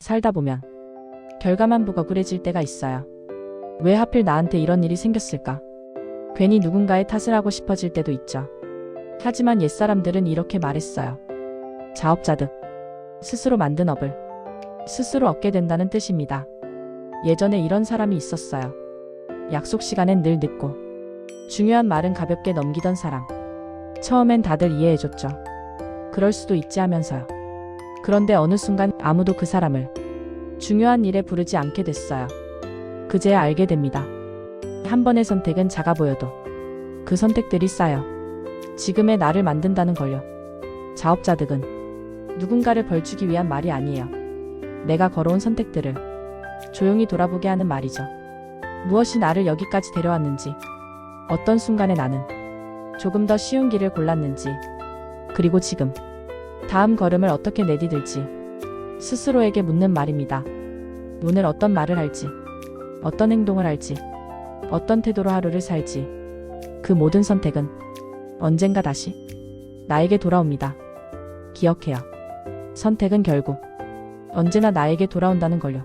살다 보면 결과만 보고 억울해질 때가 있어요. 왜 하필 나한테 이런 일이 생겼을까? 괜히 누군가의 탓을 하고 싶어질 때도 있죠. 하지만 옛사람들은 이렇게 말했어요. 자업자득. 스스로 만든 업을 스스로 얻게 된다는 뜻입니다. 예전에 이런 사람이 있었어요. 약속 시간엔 늘 늦고 중요한 말은 가볍게 넘기던 사람. 처음엔 다들 이해해줬죠. 그럴 수도 있지 하면서요. 그런데 어느 순간 아무도 그 사람을 중요한 일에 부르지 않게 됐어요. 그제야 알게 됩니다. 한 번의 선택은 작아 보여도 그 선택들이 쌓여 지금의 나를 만든다는 걸요. 자업자득은 누군가를 벌주기 위한 말이 아니에요. 내가 걸어온 선택들을 조용히 돌아보게 하는 말이죠. 무엇이 나를 여기까지 데려왔는지, 어떤 순간에 나는 조금 더 쉬운 길을 골랐는지, 그리고 지금 다음 걸음을 어떻게 내디딜지 스스로에게 묻는 말입니다. 오늘 어떤 말을 할지, 어떤 행동을 할지, 어떤 태도로 하루를 살지, 그 모든 선택은 언젠가 다시 나에게 돌아옵니다. 기억해요. 선택은 결국 언제나 나에게 돌아온다는 걸요.